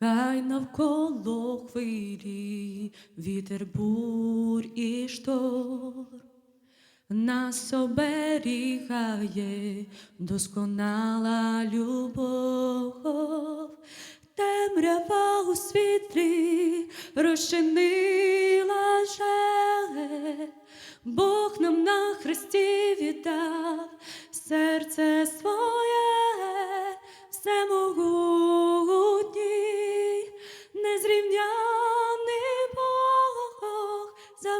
Хай навколо хвилі, вітер бур і штор, нас оберігає досконала любов, темрява у світрі розчинила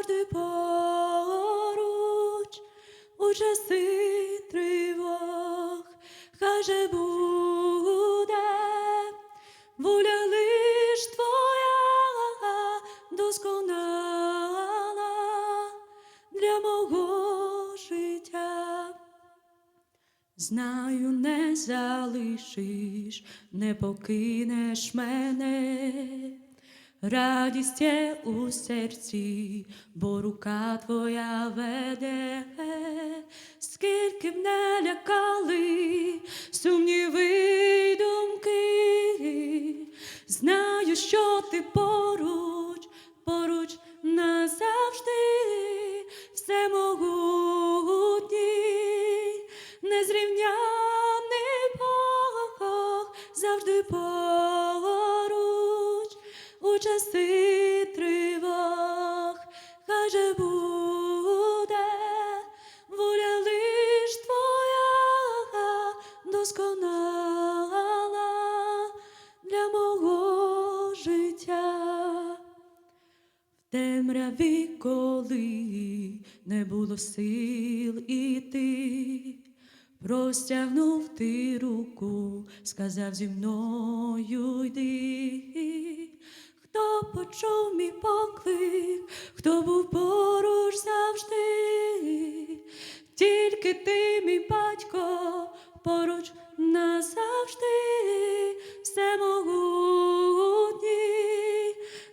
завжди поруч у часи тривог, хай же буде воля лиш твоя досконала для мого життя. Знаю, не залишиш, не покинеш мене. Радість є у серці, бо рука твоя веде, скільки б не лякали сумніви думки, знаю, що ти поруч, у часи тривог, хай же буде воля лиш твоя досконала для мого життя. В темряві, коли не було сил іти, простягнув ти руку, сказав зі мною йди. Хто почув мій поклик, хто був поруч завжди, тільки ти, мій батько, поруч назавжди, всемогутній,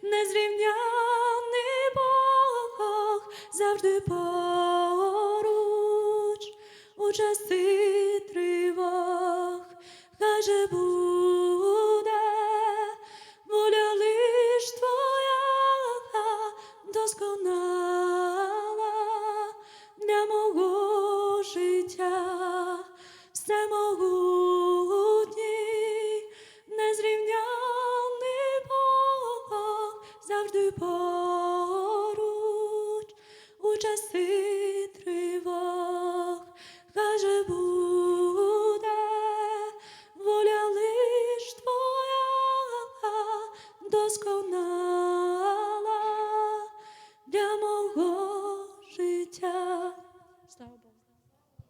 незрівняний Бог завжди поруч. У часи тривог, хай же життя, всемогутній, незрівняний Бог завжди поруч. У часи тривог, хай же буде воля лиш твоя досконала